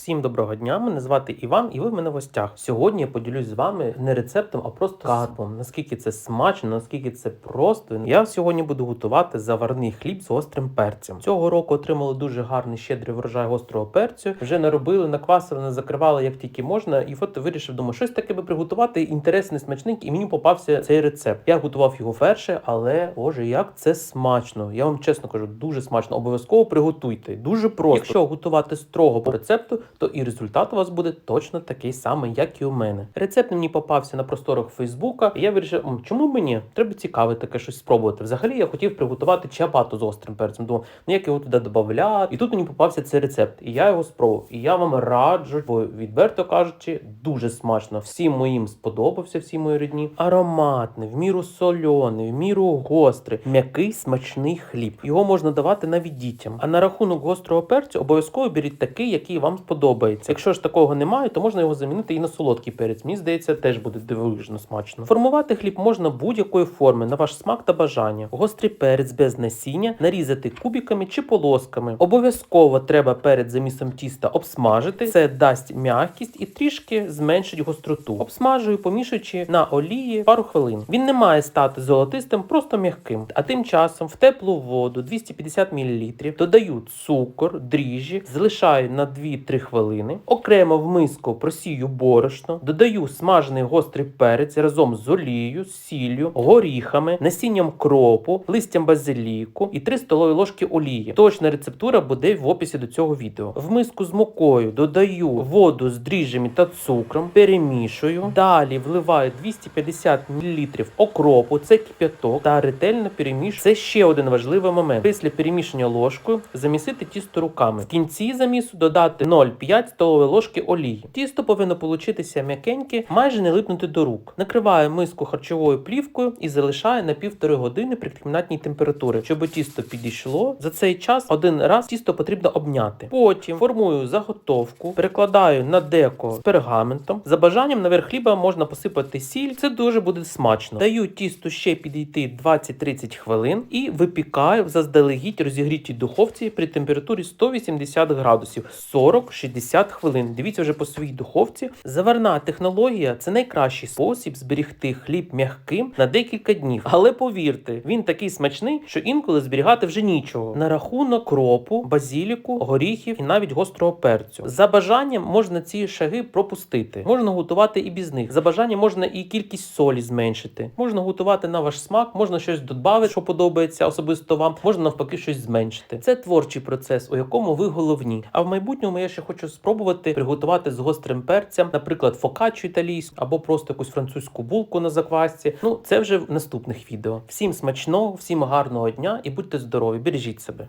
Всім доброго дня. Мене звати Іван, і ви в мене в гостях. Сьогодні я поділюсь з вами не рецептом, а просто карпом. Наскільки це смачно, наскільки це просто. Я сьогодні буду готувати заварний хліб з гострим перцем. Цього року отримали дуже гарний щедрий врожай гострого перцю. Вже наробили, наквасили, не закривали як тільки можна. І от вирішив, думаю, щось таке би приготувати. Інтересний, смачненький, і мені попався цей рецепт. Я готував його вперше, але боже, як це смачно. Я вам чесно кажу, дуже смачно. Обов'язково приготуйте. Дуже просто. Якщо готувати строго по рецепту, то і результат у вас буде точно такий самий, як і у мене. Рецепт мені попався на просторах Фейсбука. І я вирішив, чому мені? Треба цікаве таке щось спробувати. Взагалі я хотів приготувати чиабату з гострим перцем. Думав, ну як його туди додавати. І тут мені попався цей рецепт. І я його спробував. І я вам раджу, бо відверто кажучи, дуже смачно. Всім моїм сподобався, всі мої рідні. Ароматний, в міру сольоний, в міру гострий, м'який смачний хліб. Його можна давати навіть дітям. А на рахунок гострого перцю обов'язково беріть такий, який вам сподобається. Якщо ж такого немає, то можна його замінити і на солодкий перець. Мені здається, теж буде дивовижно смачно. Формувати хліб можна будь-якої форми на ваш смак та бажання. Гострий перець без насіння нарізати кубиками чи полосками. Обов'язково треба перед замісом тіста обсмажити. Це дасть м'якість і трішки зменшить гостроту. Обсмажую, помішуючи на олії пару хвилин. Він не має стати золотистим, просто м'яким. А тим часом в теплу воду 250 мл додаю цукор, дріжджі, залишаю на 2-3 хвилини. Окремо в миску просію борошно, додаю смажений гострий перець разом з олією, сіллю, горіхами, насінням кропу, листям базиліку і 3 столові ложки олії. Точна рецептура буде в описі до цього відео. В миску з мукою додаю воду з дріжджами та цукром, перемішую. Далі вливаю 250 мл окропу, це кип'яток, та ретельно перемішую. Це ще один важливий момент. Після перемішання ложкою замісити тісто руками. В кінці замісу додати 0,5 столової ложки олії. Тісто повинно получитися м'якеньке, майже не липнути до рук. Накриваю миску харчовою плівкою і залишаю на півтори години при кімнатній температурі, щоб тісто підійшло. За цей час один раз тісто потрібно обняти. Потім формую заготовку, перекладаю на деко з пергаментом. За бажанням наверх хліба можна посипати сіль. Це дуже буде смачно. Даю тісту ще підійти 20-30 хвилин і випікаю в заздалегідь розігрітій духовці при температурі 180 градусів 40-60 хвилин. Дивіться вже по своїй духовці. Заварна технологія це найкращий спосіб зберігти хліб м'яким на декілька днів. Але повірте, він такий смачний, що інколи зберігати вже нічого. На рахунок кропу, базіліку, горіхів і навіть гострого перцю. За бажанням можна ці шаги пропустити. Можна готувати і без них. За бажанням можна і кількість солі зменшити. Можна готувати на ваш смак, можна щось додати, що подобається особисто вам, можна навпаки щось зменшити. Це творчий процес, у якому ви головні. А в майбутньому я ще хочу спробувати приготувати з гострим перцем, наприклад, фокаччу італійську або просто якусь французьку булку на заквасці. Ну це вже в наступних відео. Всім смачного, всім гарного дня і будьте здорові, бережіть себе.